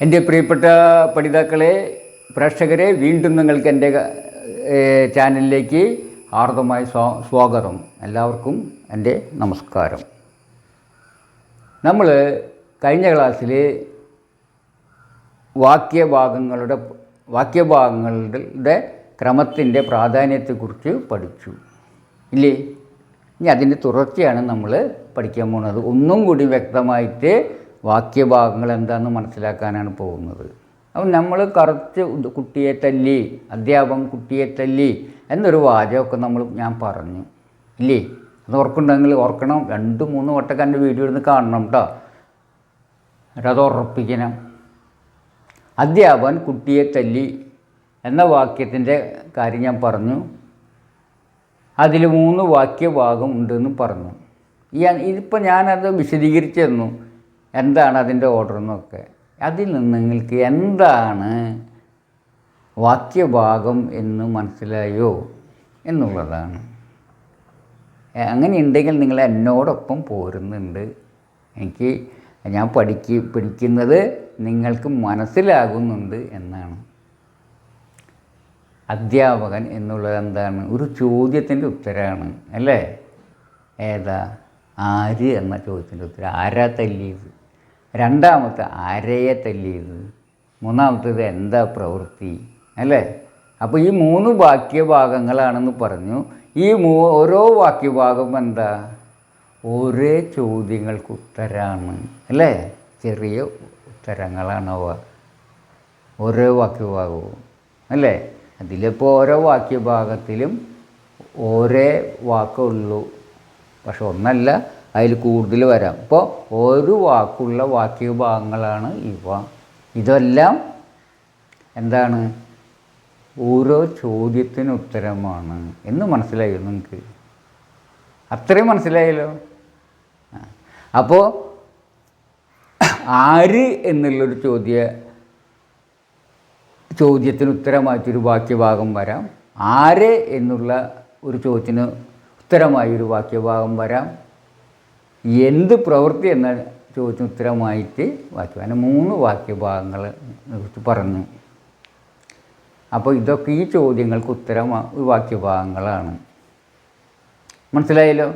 എന്റെ പ്രിയപ്പെട്ട പഠിതാക്കളെ പ്രേക്ഷകരെ വീണ്ടും നിങ്ങൾക്ക് എന്റെ ചാനലിലേക്ക് ആർദ്രമായ സ്വാഗതം. എല്ലാവർക്കും എന്റെ നമസ്കാരം. നമ്മൾ കഴിഞ്ഞ ക്ലാസ്സിൽ വാക്യഭാഗങ്ങളുടെ വാക്യഭാഗങ്ങളുടെ ക്രമത്തിന്റെ പ്രാധാന്യത്തെക്കുറിച്ച് പഠിച്ചു. ഇല്ലേ? ഇനി അതിന്റെ തുടർച്ചയാണ് നമ്മൾ പഠിക്കാൻ പോകുന്നത്. ഒന്നും കൂടി വ്യക്തമായിട്ട് വാക്യഭാഗങ്ങൾ എന്താണെന്ന് മനസ്സിലാക്കാനാണ് പോകുന്നത്. അപ്പം നമ്മൾ കറുത്ത് കുട്ടിയെ തല്ലി അധ്യാപകൻ കുട്ടിയെ തല്ലി എന്നൊരു വാചകമൊക്കെ നമ്മൾ ഞാൻ പറഞ്ഞു. ഇല്ലേ? അത് ഓർക്കുണ്ടെങ്കിൽ ഓർക്കണം. രണ്ട് മൂന്ന് വട്ടമൊക്കെ എന്റെ വീഡിയോ ഇരുന്ന് കാണണം കേട്ടോ അത് ഉറപ്പിക്കണം. അധ്യാപകൻ കുട്ടിയെ തല്ലി എന്ന വാക്യത്തിന്റെ കാര്യം ഞാൻ പറഞ്ഞു. അതിൽ മൂന്ന് വാക്യഭാഗം ഉണ്ടെന്ന് പറഞ്ഞു. ഇതിപ്പോൾ ഞാനത് വിശദീകരിച്ചു തന്നു. എന്താണ് അതിന്റെ ഓർഡർ എന്നൊക്കെ. അതിൽ നിന്ന് നിങ്ങൾക്ക് എന്താണ് വാക്യഭാഗം എന്ന് മനസ്സിലായോ എന്നുള്ളതാണ്. അങ്ങനെയുണ്ടെങ്കിൽ നിങ്ങൾ എന്നോടൊപ്പം പോരുന്നുണ്ട്. എനിക്ക് ഞാൻ പഠിക്ക പഠിക്കുന്നത് നിങ്ങൾക്ക് മനസ്സിലാകുന്നുണ്ട് എന്നാണ്. അധ്യാപകൻ എന്നുള്ളത് എന്താണ്? ഒരു ചോദ്യത്തിന്റെ ഉത്തരമാണ് അല്ലേ? ഏതാ? ആര് എന്ന ചോദ്യത്തിന്റെ ഉത്തരം. ആരാ തല്ലിയത്? രണ്ടാമത്തെ ആരെയെ തല്ലിയത്? മൂന്നാമത്തേത് എന്താ പ്രവൃത്തി? അല്ലേ? അപ്പോൾ ഈ മൂന്ന് വാക്യഭാഗങ്ങളാണെന്ന് പറഞ്ഞു. ഈ മൂ ഓരോ വാക്യഭാഗം എന്താ? ഒരേ ചോദ്യങ്ങൾക്ക് ഉത്തരമാണ് അല്ലേ? ചെറിയ ഉത്തരങ്ങളാണ് അവ. ഓരോ വാക്യഭാഗവും. അല്ലേ? അതിലിപ്പോൾ ഓരോ വാക്യഭാഗത്തിലും ഒരേ വാക്കുള്ളൂ. പക്ഷെ ഒന്നല്ല അതിൽ കൂടുതൽ വരാം. ഇപ്പോൾ ഒരു വാക്കുള്ള വാക്യഭാഗങ്ങളാണ് ഇവ. ഇതെല്ലാം എന്താണ്? ഓരോ ചോദ്യത്തിന് ഉത്തരമാണ് എന്ന് മനസ്സിലായോ നിങ്ങൾക്ക് അത്രയും മനസ്സിലായല്ലോ? അപ്പോൾ ആര് എന്നുള്ളൊരു ചോദ്യ ചോദ്യത്തിന് ഉത്തരമായിട്ടൊരു വാക്യഭാഗം വരാം. ആര് എന്നുള്ള ഒരു ചോദ്യത്തിന് ഉത്തരമായി ഒരു വാക്യഭാഗം വരാം. എന്ത് പ്രവൃത്തി എന്ന ചോദ്യത്തിന് ഉത്തരമായിട്ട് വാക്യം അങ്ങനെ മൂന്ന് വാക്യഭാഗങ്ങൾ കുറിച്ച് പറഞ്ഞു. അപ്പോൾ ഇതൊക്കെ ഈ ചോദ്യങ്ങൾക്ക് ഉത്തരം വാക്യഭാഗങ്ങളാണ്. മനസ്സിലായല്ലോ?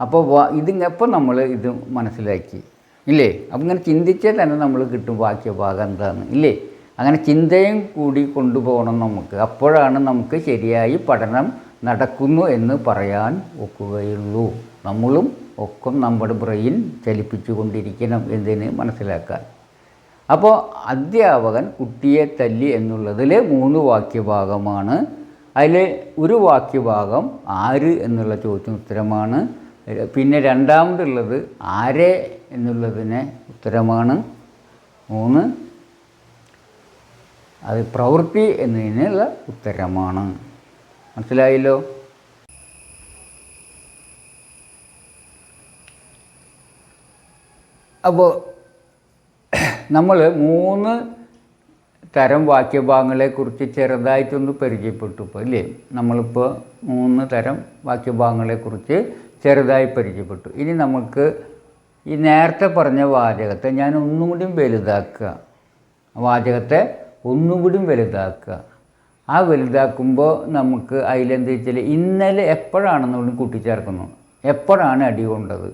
അപ്പോൾ ഇതിങ്ങപ്പോൾ നമ്മൾ ഇത് മനസ്സിലാക്കി. ഇല്ലേ? അപ്പം ഇങ്ങനെ ചിന്തിച്ചാൽ തന്നെ നമ്മൾ കിട്ടും വാക്യഭാഗം എന്താണ് ഇല്ലേ? അങ്ങനെ ചിന്തയും കൂടി കൊണ്ടുപോകണം നമുക്ക്. അപ്പോഴാണ് നമുക്ക് ശരിയായി പഠനം നടക്കുന്നു എന്ന് പറയാൻ ഒക്കുകയുള്ളൂ. നമ്മളും ഒക്കെ നമ്മുടെ ബ്രെയിൻ ചലിപ്പിച്ചു കൊണ്ടിരിക്കണം എന്നതിന് മനസ്സിലാക്കാൻ. അപ്പോൾ അധ്യാപകൻ കുട്ടിയെ തല്ലി എന്നുള്ളതിൽ മൂന്ന് വാക്യഭാഗമാണ്. അതിൽ ഒരു വാക്യഭാഗം ആര് എന്നുള്ള ചോദ്യത്തിന് ഉത്തരമാണ്. പിന്നെ രണ്ടാമതുള്ളത് ആരെ എന്നുള്ളതിന് ഉത്തരമാണ്. മൂന്ന്. അത് പ്രവൃത്തി എന്നതിനുള്ള ഉത്തരമാണ്. മനസ്സിലായല്ലോ? അപ്പോൾ നമ്മൾ മൂന്ന് തരം വാക്യഭാഗങ്ങളെക്കുറിച്ച് ചെറുതായിട്ടൊന്ന് പരിചയപ്പെട്ടു ഇപ്പോൾ ഇല്ലേ? നമ്മളിപ്പോൾ മൂന്ന് തരം വാക്യഭാഗങ്ങളെക്കുറിച്ച് ചെറുതായി പരിചയപ്പെട്ടു. ഇനി നമുക്ക് ഈ നേരത്തെ പറഞ്ഞ വാചകത്തെ ഞാൻ ഒന്നും കൂടിയും വലുതാക്കുക. വാചകത്തെ ഒന്നും കൂടിയും വലുതാക്കുക. ആ വലുതാക്കുമ്പോൾ നമുക്ക് അതിലെന്ത് വെച്ചാൽ ഇന്നലെ എപ്പോഴാണെന്നുകൂടി കൂട്ടിച്ചേർക്കുന്നു. എപ്പോഴാണ് അടി കൊണ്ടത്?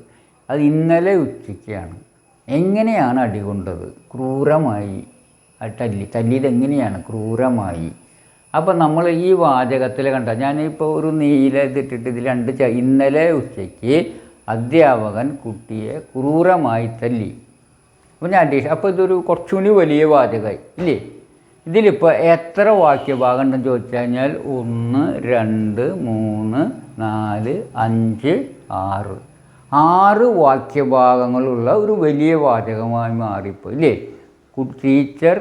അത് ഇന്നലെ ഉച്ചയ്ക്കാണ്. എങ്ങനെയാണ് അടി കൊണ്ടത്? ക്രൂരമായി. ആ തല്ലി തല്ലിയത് എങ്ങനെയാണ്? ക്രൂരമായി. അപ്പോൾ നമ്മൾ ഈ വാചകത്തിൽ കണ്ട ഞാനിപ്പോൾ ഒരു നീല ഇതിട്ടിട്ട് ഇതിൽ രണ്ട് ഇന്നലെ ഉച്ചയ്ക്ക് അധ്യാപകൻ കുട്ടിയെ ക്രൂരമായി തല്ലി. അപ്പോൾ ഞാൻ അഡീഷ അപ്പോൾ ഇതൊരു കുറച്ചുകൂടി വലിയ വാചകമായി ഇല്ലേ? ഇതിലിപ്പോൾ എത്ര വാക്യഭാഗം ഉണ്ടെന്ന് ചോദിച്ചു കഴിഞ്ഞാൽ ഒന്ന് രണ്ട് മൂന്ന് നാല് അഞ്ച് ആറ്. ആറ് വാക്യഭാഗങ്ങളുള്ള ഒരു വലിയ വാചകമായി മാറിപ്പോയി ഇല്ലേ? ടീച്ചർ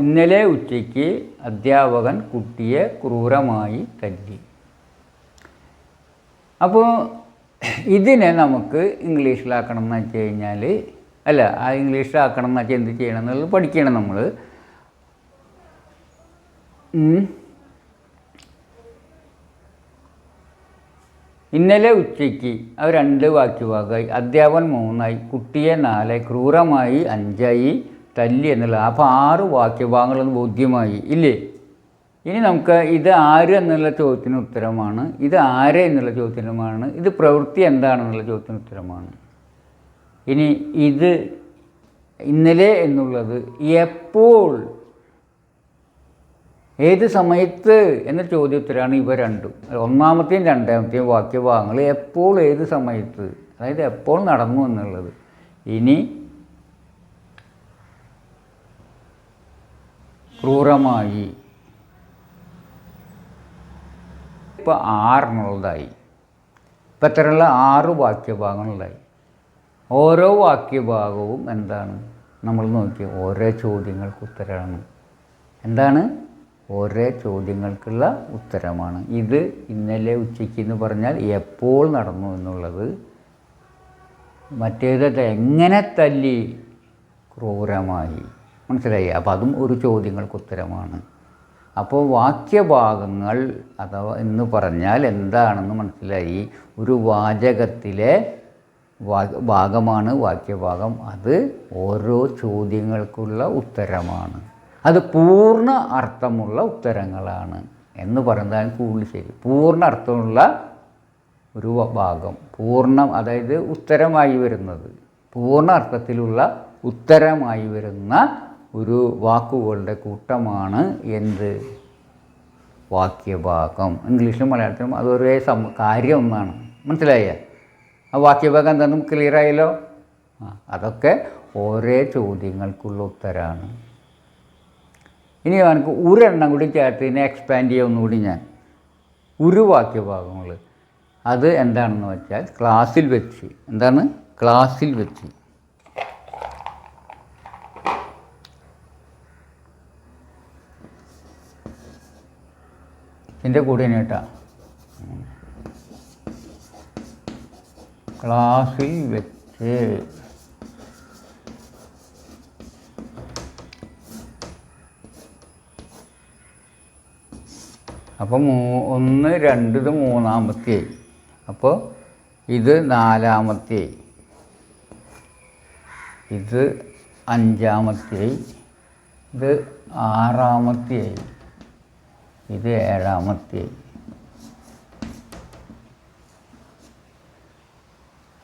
ഇന്നലെ ഉച്ചയ്ക്ക് അധ്യാപകൻ കുട്ടിയെ ക്രൂരമായി തല്ലി. അപ്പോൾ ഇതിനെ നമുക്ക് ഇംഗ്ലീഷിലാക്കണം എന്ന് വെച്ച് കഴിഞ്ഞാൽ അല്ല ആ ഇംഗ്ലീഷിലാക്കണം എന്ന് വെച്ചാൽ എന്ത് ചെയ്യണം എന്നുള്ളത് പഠിക്കണം നമ്മൾ ഇന്നലെ ഉച്ചയ്ക്ക് അവ രണ്ട് വാക്യഭാഗമായി അധ്യാപൻ മൂന്നായി കുട്ടിയെ നാലായി ക്രൂരമായി അഞ്ചായി തല്ലി എന്നുള്ള. അപ്പോൾ ആറ് വാക്യഭാഗങ്ങളൊന്ന് ബോധ്യമായി ഇല്ലേ? ഇനി നമുക്ക് ഇത് ആര് എന്നുള്ള ചോദ്യത്തിന് ഉത്തരമാണ് ഇത് ആര് എന്നുള്ള ചോദ്യത്തിനുമാണ് ഇത് പ്രവൃത്തി എന്താണെന്നുള്ള ചോദ്യത്തിന് ഉത്തരമാണ്. ഇനി ഇത് ഇന്നലെ എന്നുള്ളത് എപ്പോൾ ഏത് സമയത്ത് എന്ന ചോദ്യത്തിലാണ് ഇവ രണ്ടും. ഒന്നാമത്തെയും രണ്ടാമത്തെയും വാക്യഭാഗങ്ങൾ എപ്പോൾ ഏത് സമയത്ത് അതായത് എപ്പോൾ നടന്നു എന്നുള്ളത്. ഇനി ക്രൂരമായി. ഇപ്പോൾ ആറെന്നുള്ളതായി ഇപ്പം എത്രയുള്ള ആറ് വാക്യഭാഗങ്ങളുണ്ടായി. ഓരോ വാക്യഭാഗവും എന്താണ്? നമ്മൾ നോക്കി ഓരോ ചോദ്യങ്ങൾക്ക് ഉത്തരമാണ് എന്താണ്? ഓരോ ചോദ്യങ്ങൾക്കുള്ള ഉത്തരമാണ്. ഇത് ഇന്നലെ ഉച്ചയ്ക്ക് എന്ന് പറഞ്ഞാൽ എപ്പോൾ നടന്നു എന്നുള്ളത് മറ്റേത് എങ്ങനെ തല്ലി ക്രൂരമായി? മനസ്സിലായി? അപ്പോൾ അതും ഒരു ചോദ്യങ്ങൾക്ക് ഉത്തരമാണ്. അപ്പോൾ വാക്യഭാഗങ്ങൾ അഥവാ എന്ന് പറഞ്ഞാൽ എന്താണെന്ന് മനസ്സിലായി? ഒരു വാചകത്തിലെ ഭാഗമാണ് വാക്യഭാഗം. അത് ഓരോ ചോദ്യങ്ങൾക്കുള്ള ഉത്തരമാണ്. അത് പൂർണ അർത്ഥമുള്ള ഉത്തരങ്ങളാണ് എന്ന് പറയുന്നതാണ് കൂടുതൽ ശരി. പൂർണ അർത്ഥമുള്ള ഒരു ഭാഗം പൂർണം അതായത് ഉത്തരമായി വരുന്നത് പൂർണ അർത്ഥത്തിലുള്ള ഉത്തരമായി വരുന്ന ഒരു വാക്കുകളുടെ കൂട്ടമാണ് എന്ത്? വാക്യഭാഗം. ഇംഗ്ലീഷിലും മലയാളത്തിലും അതൊരേ സം കാര്യം ഒന്നാണ് മനസ്സിലായ? ആ വാക്യഭാഗം എന്താണെന്നും ക്ലിയർ ആയല്ലോ? അതൊക്കെ ഓരോ ചോദ്യങ്ങൾക്കുള്ള ഉത്തരമാണ് ഇനി നമുക്ക് ഒരെണ്ണം കൂടി ചേർത്ത് ഇതിനെ എക്സ്പാൻഡ് ചെയ്യാം ഒന്നുകൂടി ഞാൻ. ഒരു വാക്യഭാഗങ്ങൾ അത് എന്താണെന്ന് വെച്ചാൽ ക്ലാസ്സിൽ വെച്ച്. എന്താണ്? ക്ലാസ്സിൽ വെച്ച്. ഇതിന്റെ കൂടെ കേട്ടാ ക്ലാസ്സിൽ വെച്ച്. അപ്പോൾ മൂ ഒന്ന് രണ്ട് ഇത് മൂന്നാമത്തെയായി അപ്പോൾ ഇത് നാലാമത്തെ ഇത് അഞ്ചാമത്തെ ഇത് ആറാമത്തെ ഇത് ഏഴാമത്തെ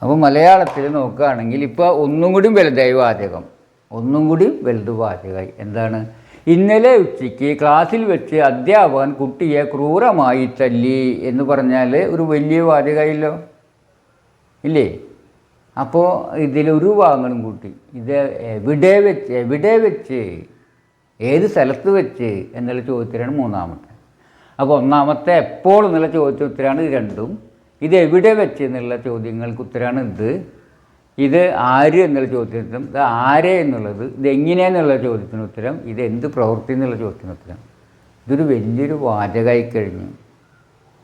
അപ്പോൾ മലയാളത്തിൽ നോക്കുകയാണെങ്കിൽ ഇപ്പോൾ ഒന്നും കൂടി വലുതായി വാചകം. ഒന്നും കൂടി വലുത് വാചകമായി എന്താണ്? ഇന്നലെ ഉച്ചയ്ക്ക് ക്ലാസ്സിൽ വെച്ച് അധ്യാപകൻ കുട്ടിയെ ക്രൂരമായി തല്ലി എന്ന് പറഞ്ഞാൽ ഒരു വലിയ വാചകമായില്ലോ? ഇല്ലേ? അപ്പോൾ ഇതിലൊരു ഭാഗങ്ങളും കൂട്ടി. ഇത് എവിടെ വെച്ച് എവിടെ വെച്ച് ഏത് സ്ഥലത്ത് വെച്ച് എന്നുള്ള ചോദ്യത്തിലാണ് മൂന്നാമത്തെ. അപ്പോൾ ഒന്നാമത്തെ എപ്പോൾ എന്നുള്ള ഇത് രണ്ടും. ഇത് എവിടെ വെച്ച് എന്നുള്ള ചോദ്യങ്ങൾക്ക് ഉത്തരമാണ് ഇത്. ഇത് ആര് എന്നുള്ള ചോദ്യത്തിനും ഇത് ആരെ എന്നുള്ളത് ഇത് എങ്ങനെയെന്നുള്ള ചോദ്യത്തിന് ഉത്തരം ഇത് എന്ത് പ്രവൃത്തി എന്നുള്ള ചോദ്യത്തിന് ഉത്തരം. ഇതൊരു വലിയൊരു വാചകമായി കഴിഞ്ഞു.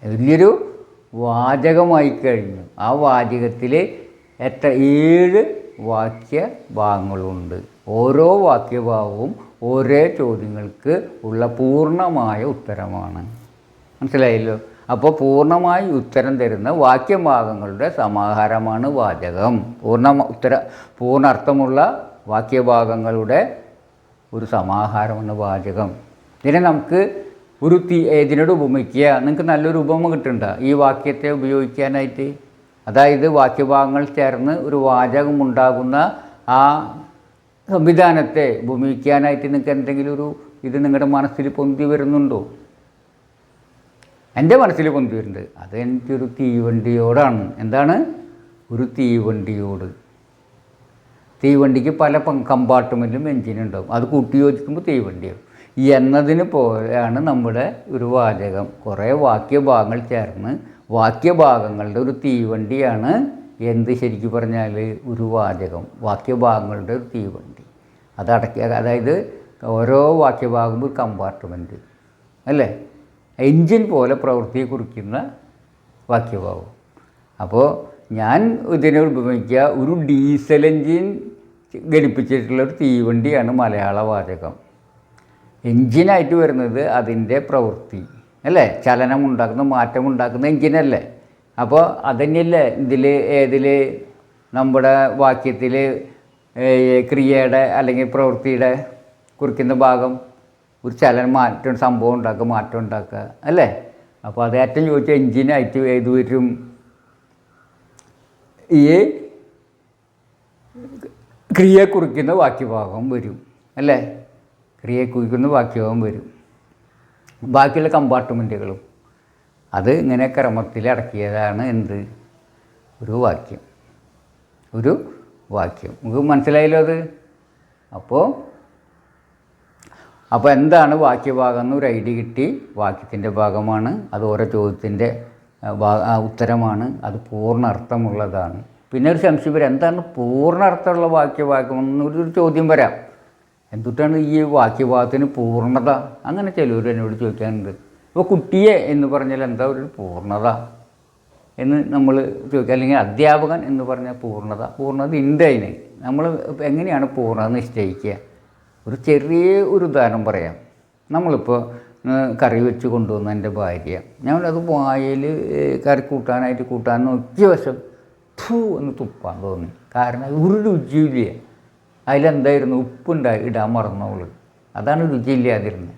വലിയൊരു വാചകമായി കഴിഞ്ഞു. ആ വാചകത്തിൽ എത്ര ഏഴ് വാക്യ ഭാഗങ്ങളുണ്ട് ഓരോ വാക്യഭാവവും ഓരോ ചോദ്യങ്ങൾക്ക് ഉള്ള പൂർണമായ ഉത്തരമാണ്. മനസ്സിലായല്ലോ? അപ്പോൾ പൂർണമായി ഉത്തരം തരുന്ന വാക്യഭാഗങ്ങളുടെ സമാഹാരമാണ് വാചകം. പൂർണ ഉത്തര പൂർണ അർത്ഥമുള്ള വാക്യഭാഗങ്ങളുടെ ഒരു സമാഹാരമാണ് വാചകം. ഇതിനെ നമുക്ക് ഒരു തീ ഇതിനോട് ഉപമിക്കുക. നിങ്ങൾക്ക് നല്ലൊരു ഉപമ കിട്ടണ്ട ഈ വാക്യത്തെ ഉപയോഗിക്കാനായിട്ട്? അതായത് വാക്യഭാഗങ്ങൾ ചേർന്ന് ഒരു വാചകം ഉണ്ടാകുന്ന ആ സംവിധാനത്തെ ഉപമിക്കാനായിട്ട് നിങ്ങൾക്ക് എന്തെങ്കിലും ഒരു ഇത് നിങ്ങളുടെ മനസ്സിൽ പൊന്തി വരുന്നുണ്ടോ? എന്റെ മനസ്സിൽ വരുന്നുണ്ട് അത് എനിക്കൊരു തീവണ്ടിയോടാണ്. എന്താണ്? ഒരു തീവണ്ടിയോട്. തീവണ്ടിക്ക് പല കമ്പാർട്ട്മെന്റിലും എഞ്ചിനുണ്ടാവും അത് കൂട്ടി യോജിക്കുമ്പോൾ തീവണ്ടിയാവും. എന്നതിന് പോലെയാണ് നമ്മുടെ ഒരു വാചകം. കുറേ വാക്യഭാഗങ്ങൾ ചേർന്ന് വാക്യഭാഗങ്ങളുടെ ഒരു തീവണ്ടിയാണ് എന്ത് ശരിക്കും പറഞ്ഞാൽ ഒരു വാചകം. വാക്യഭാഗങ്ങളുടെ ഒരു തീവണ്ടി. അതടക്കിയ അതായത് ഓരോ വാക്യഭാഗവും ഒരു കമ്പാർട്ട്മെന്റ് അല്ലേ? എൻജിൻ പോലെ പ്രവൃത്തിയെ കുറിക്കുന്ന വാക്യഭാവം. അപ്പോൾ ഞാൻ ഇതിനെ ഉപയോഗിക്കുക ഒരു ഡീസൽ എൻജിൻ ഘടിപ്പിച്ചിട്ടുള്ള ഒരു തീവണ്ടിയാണ് മലയാള വാചകം. എൻജിനായിട്ട് വരുന്നത് അതിന്റെ പ്രവൃത്തി അല്ലേ? ചലനമുണ്ടാക്കുന്ന മാറ്റം ഉണ്ടാക്കുന്ന എൻജിനല്ലേ? അപ്പോൾ അതന്നെയല്ലേ ഇതിൽ ഏതിൽ നമ്മുടെ വാക്യത്തിൽ ക്രിയയുടെ അല്ലെങ്കിൽ പ്രവൃത്തിയുടെ കുറിക്കുന്ന ഭാഗം? ഒരു ചലനം മാറ്റം സംഭവം ഉണ്ടാക്കുക മാറ്റം ഉണ്ടാക്കുക അല്ലേ? അപ്പോൾ അത് ഏറ്റവും ചോദിച്ച എഞ്ചിനായിട്ട് ഏത് വരും? ഈ ക്രിയയെ കുറിക്കുന്ന വാക്യഭാഗം വരും അല്ലേ? ക്രിയയെ കുറിക്കുന്ന വാക്യഭാഗം വരും. ബാക്കിയുള്ള കമ്പാർട്ട്മെന്റുകളും അത് ഇങ്ങനെ ക്രമത്തിൽ അടക്കിയതാണ് എന്ത്? ഒരു വാക്യം. ഒരു വാക്യം. നമുക്ക് മനസ്സിലായല്ലോ അത്? അപ്പോൾ അപ്പോൾ എന്താണ് വാക്യഭാഗം എന്ന് ഒരു ഐഡിയ കിട്ടി. വാക്യത്തിന്റെ ഭാഗമാണ് അത് ഓരോ ചോദ്യത്തിന്റെ ഉത്തരമാണ് അത് പൂർണ അർത്ഥമുള്ളതാണ് പിന്നെ ഒരു സംശയം വരാം എന്താണ് പൂർണ അർത്ഥമുള്ള വാക്യഭാഗം എന്നൊരു ചോദ്യം വരാം. എന്തുട്ടാണ് ഈ വാക്യഭാഗത്തിന് പൂർണത അങ്ങനെ ചിലവർ എന്നോട് ചോദിക്കാറുണ്ട്. അപ്പോൾ കുട്ടിയെ എന്ന് പറഞ്ഞാൽ എന്താ ഒരു പൂർണത എന്ന് നമ്മൾ ചോദിക്കുക അല്ലെങ്കിൽ അധ്യാപകൻ എന്ന് പറഞ്ഞാൽ പൂർണത പൂർണത ഉണ്ട് അതിന്. നമ്മൾ എങ്ങനെയാണ് പൂർണത നിശ്ചയിക്കുക? ഒരു ചെറിയ ഒരു ഉദാഹരണം പറയാം. നമ്മളിപ്പോൾ കറി വെച്ച് കൊണ്ടുവന്ന എന്റെ ഭാര്യ. ഞാനത് വായിൽ കറി കൂട്ടാനായിട്ട് കൂട്ടാൻ നോക്കിയ വശം ഥൂ എന്ന് തുപ്പാൻ തോന്നി. കാരണം ഒരു രുചിയില്ല. അതിലെന്തായിരുന്നു? ഉപ്പുണ്ടായി ഇടാൻ മറന്നവൾ. അതാണ് രുചിയില്ലാതിരുന്നത്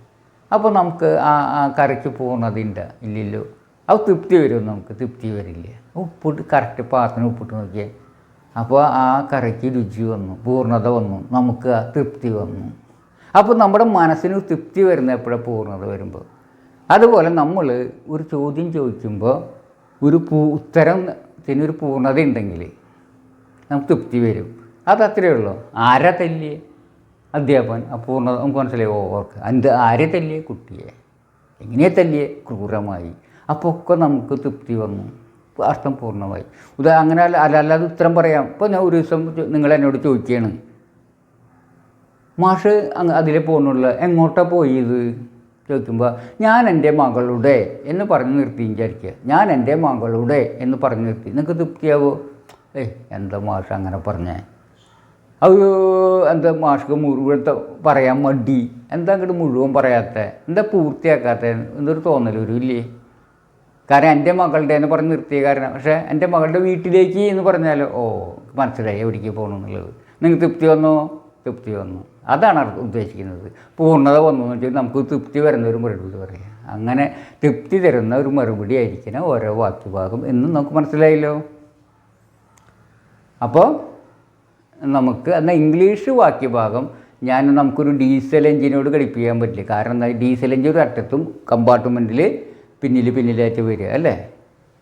അപ്പോൾ നമുക്ക് ആ ആ കറിക്ക് പോകുന്നതിന്റെ ഇല്ലല്ലോ അത് തൃപ്തി വരും നമുക്ക്? തൃപ്തി വരില്ല. ഉപ്പിട്ട് കറക്റ്റ് പാത്രം ഉപ്പിട്ട് നോക്കിയേ അപ്പോൾ ആ കറിക്ക് രുചി വന്നു പൂർണത വന്നു നമുക്ക് ആ തൃപ്തി വന്നു. അപ്പോൾ നമ്മുടെ മനസ്സിന് തൃപ്തി വരുന്ന എപ്പോഴാണ് പൂർണത വരുമ്പോൾ അതുപോലെ നമ്മൾ ഒരു ചോദ്യം ചോദിക്കുമ്പോൾ ഒരു പൂ ഉത്തരത്തിനൊരു പൂർണത ഉണ്ടെങ്കിൽ നമുക്ക് തൃപ്തി വരും. അത് അത്രയേ ഉള്ളൂ. ആരാ തല്ലിയേ? അധ്യാപകൻ ആ പൂർണത നമുക്ക് മനസ്സിലായി. ഓർക്ക്. എന്ത് ആരെ തല്ലിയേ? കുട്ടിയെ. എങ്ങനെയാ തല്ലിയേ? ക്രൂരമായി. അപ്പോൾ ഒക്കെ നമുക്ക് തൃപ്തി വന്നു. അർത്ഥം പൂർണമായി. ഉദാ അങ്ങനെ അല്ല അല്ല അല്ലാതെ ഉത്തരം പറയാം. ഇപ്പോൾ ഞാൻ ഒരു ദിവസം നിങ്ങൾ എന്നോട് ചോദിക്കുകയാണ് മാഷ് അതിലെ പോകുന്നുള്ള എങ്ങോട്ടാ പോയത്? ചോദിക്കുമ്പോൾ ഞാൻ എന്റെ മകളുടെ എന്ന് പറഞ്ഞ് നിർത്തി വിചാരിക്കുക ഞാൻ എന്റെ മകളുടെ എന്ന് പറഞ്ഞ് നിർത്തി. നിങ്ങൾക്ക് തൃപ്തിയാവോ? ഏയ് എന്താ മാഷ് അങ്ങനെ പറഞ്ഞേ? അയ്യോ എന്താ മാഷ്ക്ക് മുഴുവൻ പറയാൻ മടി. എന്താ അങ്ങോട്ട് മുഴുവൻ പറയാത്ത? എന്താ പൂർത്തിയാക്കാത്ത? എന്തൊരു തോന്നൽ ഒരു ഇല്ലേ? കാരണം എന്റെ മകളുടെ എന്ന് പറഞ്ഞ് നിർത്തിയ കാരണം. പക്ഷേ എന്റെ മകളുടെ വീട്ടിലേക്ക് എന്ന് പറഞ്ഞാൽ ഓ മനസ്സിലായി എവിടേക്ക് പോകണം എന്നുള്ളത്. നിങ്ങൾക്ക് തൃപ്തി വന്നോ? തൃപ്തി വന്നു. അതാണ് ഉദ്ദേശിക്കുന്നത്. പൂർണത വന്നു എന്ന് വെച്ചാൽ നമുക്ക് തൃപ്തി വരുന്ന ഒരു മറുപടി പറയാം. അങ്ങനെ തൃപ്തി തരുന്ന ഒരു മറുപടി ആയിരിക്കണം ഓരോ വാക്യഭാഗം എന്നും നമുക്ക് മനസ്സിലായല്ലോ. അപ്പോൾ നമുക്ക് എന്നാൽ ഇംഗ്ലീഷ് വാക്യഭാഗം ഞാൻ നമുക്കൊരു ഡീസൽ എഞ്ചിനോട് ഘടിപ്പിക്കാൻ പറ്റില്ല. കാരണം എന്താ? ഡീസൽ എഞ്ചിൻ ഒരു അറ്റത്തും കമ്പാർട്ട്മെന്റിൽ പിന്നിൽ പിന്നിലായിട്ട് വരിക അല്ലേ?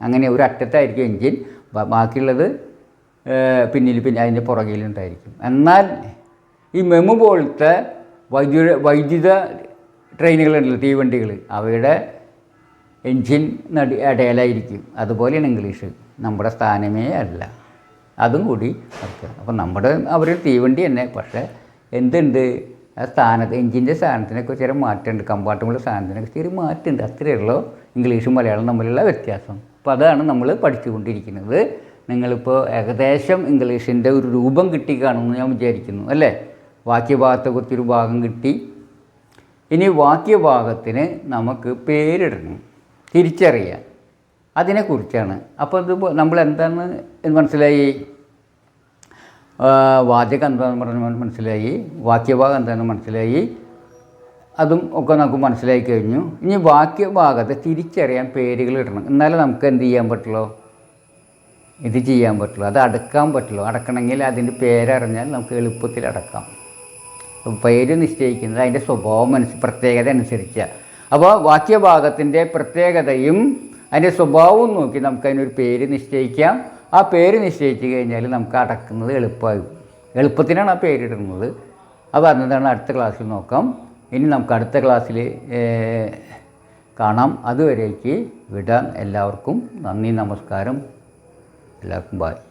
അങ്ങനെ ഒരു അറ്റത്തായിരിക്കും ബ- ബാക്കിയുള്ളത് പിന്നിൽ പിന്നെ അതിന്റെ പുറകിലുണ്ടായിരിക്കും എന്നാൽ ഈ മെമു പോലത്തെ വൈദ്യുത വൈദ്യുത ട്രെയിനുകളുണ്ടല്ലോ തീവണ്ടികൾ അവയുടെ എൻജിൻ നടി ഇടയിലായിരിക്കും. അതുപോലെയാണ് ഇംഗ്ലീഷ്. നമ്മുടെ സ്ഥാനമേ അല്ല. അതും കൂടി ഓക്കെ അപ്പോൾ നമ്മുടെ അവർ തീവണ്ടി തന്നെ. പക്ഷേ എന്തുണ്ട്? ആ സ്ഥാനത്ത് എഞ്ചിന്റെ സ്ഥാനത്തിനൊക്കെ ചെറിയ മാറ്റമുണ്ട്. കമ്പാർട്ട്മെന്റ് സ്ഥാനത്തിനൊക്കെ ചെറിയ മാറ്റമുണ്ട്. അത്രയേ ഉള്ളൂ. ഇംഗ്ലീഷും മലയാളം തമ്മിലുള്ള വ്യത്യാസം. അപ്പോൾ അതാണ് നമ്മൾ പഠിച്ചുകൊണ്ടിരിക്കുന്നത്. നിങ്ങളിപ്പോൾ ഏകദേശം ഇംഗ്ലീഷിന്റെ ഒരു രൂപം കിട്ടി കാണുമെന്ന് ഞാൻ വിചാരിക്കുന്നു അല്ലേ? വാക്യഭാഗത്തെ കുറിച്ചൊരു ഭാഗം കിട്ടി. ഇനി വാക്യഭാഗത്തിന് നമുക്ക് പേരിടണം. തിരിച്ചറിയാൻ. അതിനെക്കുറിച്ചാണ്. അപ്പോൾ ഇത് നമ്മൾ എന്താണ് മനസ്സിലായി? വാചകം എന്താണെന്ന് പറഞ്ഞ് മനസ്സിലായി. വാക്യഭാഗം എന്താണെന്ന് മനസ്സിലായി. അതും ഒക്കെ നമുക്ക് മനസ്സിലായി കഴിഞ്ഞു. ഇനി വാക്യഭാഗത്തെ തിരിച്ചറിയാൻ പേരുകൾ ഇടണം. എന്നാലേ നമുക്ക് എന്ത് ചെയ്യാൻ പറ്റുള്ളൂ? ഇത് ചെയ്യാൻ പറ്റുള്ളൂ. അത് അടക്കാൻ പറ്റുള്ളൂ. അടക്കണമെങ്കിൽ അതിന്റെ പേരറിഞ്ഞാൽ നമുക്ക് എളുപ്പത്തിൽ അടക്കാം. പേര് നിശ്ചയിക്കുന്നത് അതിന്റെ സ്വഭാവം അനുസ പ്രത്യേകത അനുസരിച്ചാണ് അപ്പോൾ വാക്യഭാഗത്തിന്റെ പ്രത്യേകതയും അതിന്റെ സ്വഭാവവും നോക്കി നമുക്കതിനൊരു പേര് നിശ്ചയിക്കാം. ആ പേര് നിശ്ചയിച്ചു കഴിഞ്ഞാൽ നമുക്ക് അടക്കുന്നത് എളുപ്പമാകും. എളുപ്പത്തിനാണ് ആ പേരിടുന്നത്. അത് പറഞ്ഞതാണ് അടുത്ത ക്ലാസ്സിൽ നോക്കാം. ഇനി നമുക്ക് അടുത്ത ക്ലാസ്സിൽ കാണാം. അതുവരേക്ക് വിടാം. എല്ലാവർക്കും നന്ദി നമസ്കാരം. എല്ലാവർക്കും ബായ്